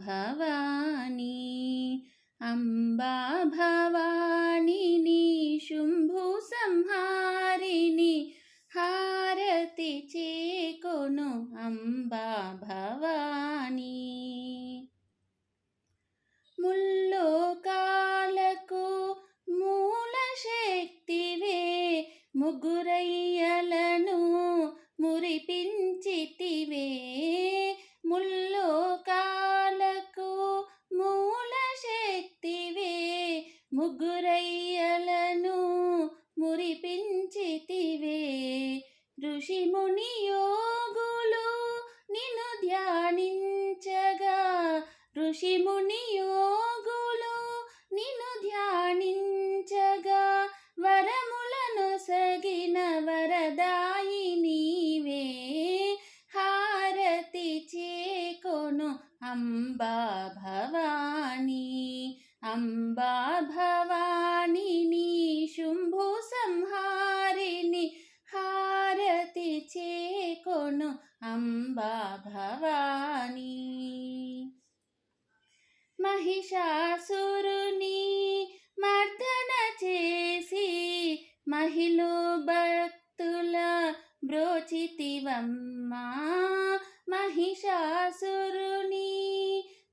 భవానీ అంబా భవానిని శుంభు సంహారిణి హారతి చేకొను అంబా భవానీ ముల్లోకాలకు మూల శక్తివే ముగ్గురయ్య ఋషి ముని యోగులు నిన్ను ధ్యానించగా. ఋషి ముని యోగులు నిన్ను ధ్యానించగా. వరములను సగిన వరదాయి నీవే. హారతి చేకొను అంబా భవానీ. అంబా భ చేకొను అంబా భవానీ. మహిషాసురుని మర్దన చేసి మహిళ భక్తుల బ్రోచితివమ్మా. మహిషాసురుని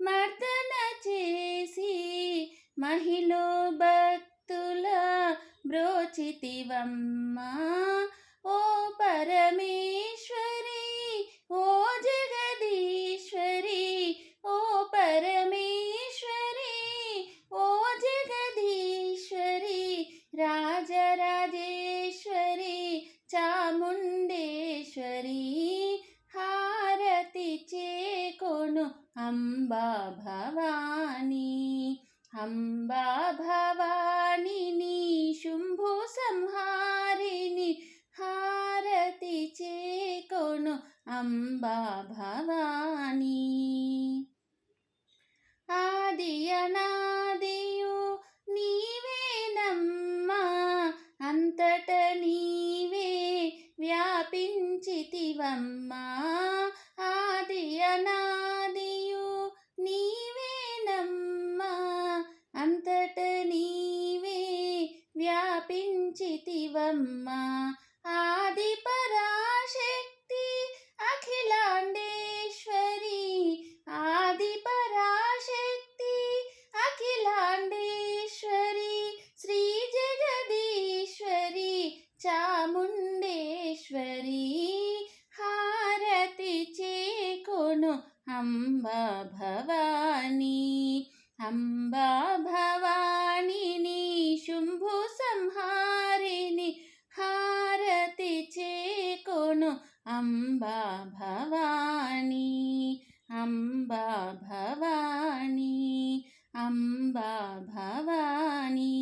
మర్దన చేసి మహిళ భక్తుల బ్రోచితివమ్మా. ఓ పరమేశ్వరి ఓ జగదీశ్వరి ఓ పరమేశ్వరి ఓ జగదీశ్వరి రాజరాజేశ్వరి చాముండేశ్వరి హారతి చేకొను అంబా భవానీ అంబా భవానిని భవానీ ఆది అనాదియు నీవేనమ్మా అంతట నీవే వ్యాపించితివమ్మా. ఆది అనాదియు నీవేనమ్మా అంతట నీవే వ్యాపించితివమ్మా. అంబా భవానీ అంబా భవానిని శుంభు సంహారిని హారతి చేకొను. అంబా భవానీ అంబా భవానీ అంబా భవానీ.